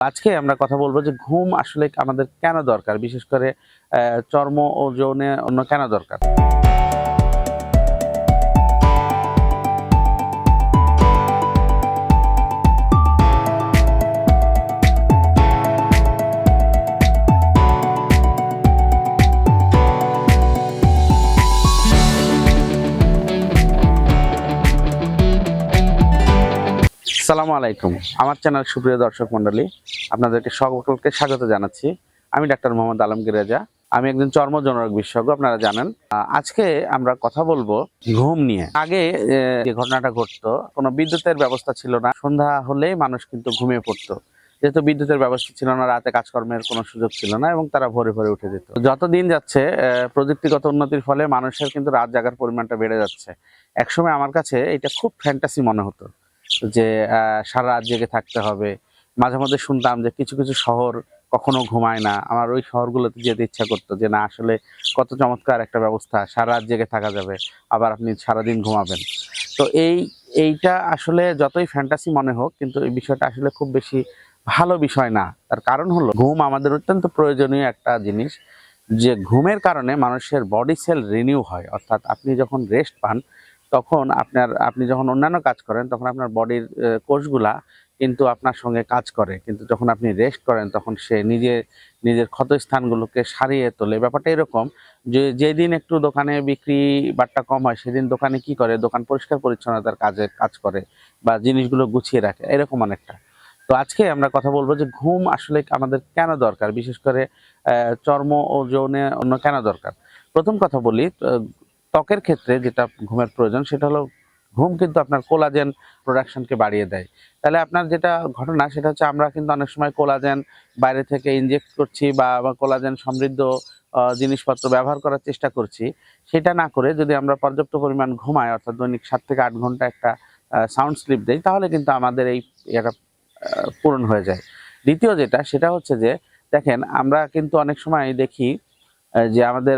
আজকে আমরা কথা বলব যে ঘুম আসলে আমাদের কেন দরকার? বিশেষ করে চর্ম ও যৌনে অন্য কেন দরকার? সালামু আলাইকুম। আমার চ্যানেল সুপ্রিয় দর্শক মণ্ডলী, আপনাদেরকে সকলকে স্বাগত জানাচ্ছি। আমি ডাক্তার মোহাম্মদ আলমগীর রেজা। আমি একজন চর্ম জনরোগ বিশেষজ্ঞ, আপনারা জানেন। আজকে আমরা কথা বলব ঘুম নিয়ে। আগে যে ঘটনাটা ঘটতো, কোনো বিদ্যুতের ব্যবস্থা ছিল না। সন্ধ্যা হলেই মানুষ কিন্তু ঘুমিয়ে পড়তো। যেহেতু বিদ্যুতের ব্যবস্থা ছিল না, রাতে কাজকর্মের কোনো সুযোগ ছিল না এবং তারা ভোরে ভোরে উঠে যেত। যত দিন যাচ্ছে প্রযুক্তিগত উন্নতির ফলে মানুষের কিন্তু রাত জাগার পরিমাণটা বেড়ে যাচ্ছে। একসময় আমার কাছে এটা খুব ফ্যান্টাসি মনে হতো। যে সারা রাত জেগে থাকতে হবে। মাঝে মধ্যে শুনতাম যে, কিছু কিছু শহর কখনো ঘুমায় না। আমার ওই শহরগুলোতে যেতে ইচ্ছা করতো যে, না, আসলে কত চমৎকার একটা ব্যবস্থা, সারা রাত জেগে থাকা যাবে, আবার আপনি সারাদিন ঘুমাবেন। তো এই, এইটা আসলে যতই ফ্যান্টাসি মনে হোক, কিন্তু এই বিষয়টা আসলে খুব বেশি ভালো বিষয় না। তার কারণ হলো, ঘুম আমাদের অত্যন্ত প্রয়োজনীয় একটা জিনিস, যে, ঘুমের কারণে মানুষের বডি সেল রিনিউ হয়। অর্থাৎ আপনি যখন রেস্ট পান তখন আপনার, আপনি যখন অন্যান্য কাজ করেন, তখন আপনার বডির কোষগুলা কিন্তু আপনার সঙ্গে কাজ করে। কিন্তু যখন আপনি রেস্ট করেন, তখন সে নিজে, নিজের ক্ষতস্থানগুলোকে সারিয়ে তোলে। ব্যাপারটা এরকম যে, যেদিন একটু দোকানে বিক্রি বাট্টা কম হয়, সেদিন দোকানে কি করে? দোকান পরিষ্কার পরিচ্ছন্নতার কাজে, কাজ করে বা জিনিসগুলো গুছিয়ে রাখে। এরকম অনেকটা। তো আজকে আমরা কথা বলব যে, ঘুম আসলে আমাদের কেন দরকার? বিশেষ করে চর্ম ও যৌনে অন্য কেন দরকার? প্রথম কথা বলি ত্বকের ক্ষেত্রে যেটা ঘুমের প্রয়োজন, সেটা হলো ঘুম কিন্তু আপনার কোলাজেন প্রোডাকশনকে বাড়িয়ে দেয়। তাহলে আপনার যেটা ঘটনা, সেটা হচ্ছে আমরা কিন্তু অনেক সময় কোলাজেন বাইরে থেকে ইনজেক্ট করছি বা কোলাজেন সমৃদ্ধ জিনিসপত্র ব্যবহার করার চেষ্টা করছি। সেটা না করে যদি আমরা পর্যাপ্ত পরিমাণ ঘুমাই, অর্থাৎ দৈনিক সাত থেকে আট ঘণ্টা একটা সাউন্ড স্লিপ দেই, তাহলে কিন্তু আমাদের এই এটা পূরণ হয়ে যায়। দ্বিতীয় যেটা, সেটা হচ্ছে যে, দেখেন আমরা কিন্তু অনেক সময় দেখি যে আমাদের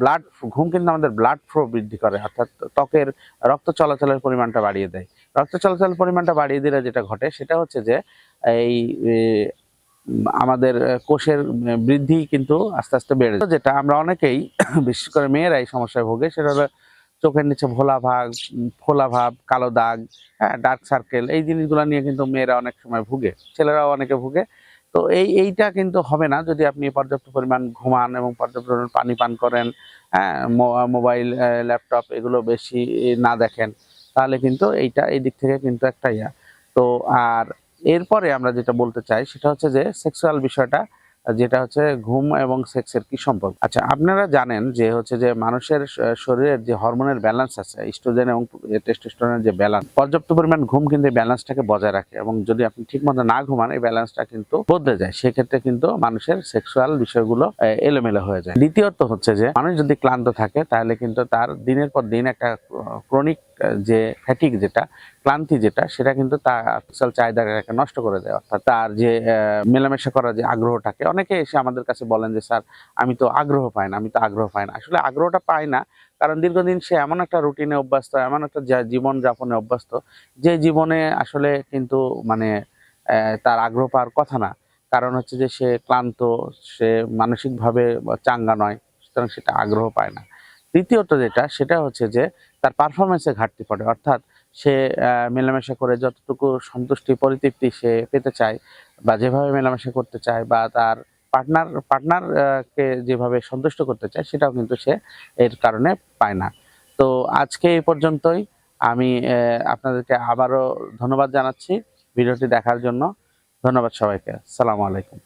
ব্লাড ঘুম কিন্তু আমাদের ব্লাড ফ্লো বৃদ্ধি করে, অর্থাৎ ত্বকের রক্ত চলাচলের পরিমাণটা বাড়িয়ে দেয় রক্ত চলাচলের পরিমাণটা বাড়িয়ে দিলে যেটা ঘটে, সেটা হচ্ছে যে, এই আমাদের কোষের বৃদ্ধি কিন্তু আস্তে আস্তে বেড়ে। যেটা আমরা অনেকেই, বিশেষ করে মেয়েরা এই সমস্যায় ভোগে, সেটা হলো চোখের নিচে ভোলা ভাগ ফোলা ভাব, কালো দাগ হ্যাঁ ডার্ক সার্কেল এই জিনিসগুলো নিয়ে কিন্তু মেয়েরা অনেক সময় ভুগে, ছেলেরাও অনেকে ভুগে তো এই, এইটা কিন্তু হবে না। যদি আপনি পর্যাপ্ত পরিমাণ ঘুমান এবং পর্যাপ্ত পরিমাণ পানি পান করেন হ্যাঁ মোবাইল ল্যাপটপ এগুলো বেশি না দেখেন, তাহলে কিন্তু এইটা এই দিক থেকে কিন্তু একটা ইয়া। তো আর এরপরে আমরা যেটা বলতে চাই সেটা হচ্ছে যে সেক্সুয়াল বিষয়টা যেটা হচ্ছে ঘুম এবং সেক্সের কি সম্পর্ক? আচ্ছা আপনারা জানেন যে হচ্ছে যে মানুষের শরীরের যে হরমোনের ব্যালেন্স আছে ইস্ট্রোজেন এবং টেস্টোস্টেরনের যে ব্যালেন্স পর্যাপ্ত পরিমাণ ঘুম কিন্তু এই ব্যালেন্সটাকে বজায় রাখে এবং যদি আপনি ঠিকমতো না ঘুমান, এই ব্যালেন্সটা কিন্তু বদলে যায়। সেক্ষেত্রে কিন্তু মানুষের সেক্সুয়াল বিষয়গুলো এলোমেলো হয়ে যায়। দ্বিতীয়ত হচ্ছে যে, মানুষ যদি ক্লান্ত থাকে, তাহলে কিন্তু তার দিনের পর দিন একটা ক্রনিক যে ফ্যাটিক যেটা, ক্লান্তি যেটা, সেটা কিন্তু তার সেক্সুয়াল চাহিদাটাকে নষ্ট করে দেয়। অর্থাৎ তার যে মেলামেশা করার যে আগ্রহটাকে, অনেকে এসে আমাদের কাছে বলেন যে, স্যার, আমি তো আগ্রহ পাই না, আমি তো আগ্রহ পাই না। আসলে আগ্রহটা পাই না, কারণ দীর্ঘদিন সে এমন একটা রুটিনে অভ্যস্ত, এমন একটা জীবন যাপনে অভ্যস্ত, যে জীবনে আসলে কিন্তু মানে তার আগ্রহ পাওয়ার কথা না। কারণ হচ্ছে যে, সে ক্লান্ত, সে মানসিকভাবে চাঙ্গা নয়, সুতরাং সেটা আগ্রহ পায় না। দ্বিতীয়ত যেটা, সেটা হচ্ছে যে তার পারফরমেন্সে ঘাটতি পড়ে। অর্থাৎ সে মেলামেশা করে যতটুকু সন্তুষ্টি, পরিতৃপ্তি সে পেতে চায় বা যেভাবে মেলামেশা করতে চায় বা তার পার্টনার পার্টনার কে যেভাবে সন্তুষ্ট করতে চায়, সেটাও কিন্তু সে এর কারণে পায় না। তো আজকে এই পর্যন্তই। আমি আপনাদেরকে আবারও ধন্যবাদ জানাচ্ছি ভিডিওটি দেখার জন্য। ধন্যবাদ সবাইকে। সালামু আলাইকুম।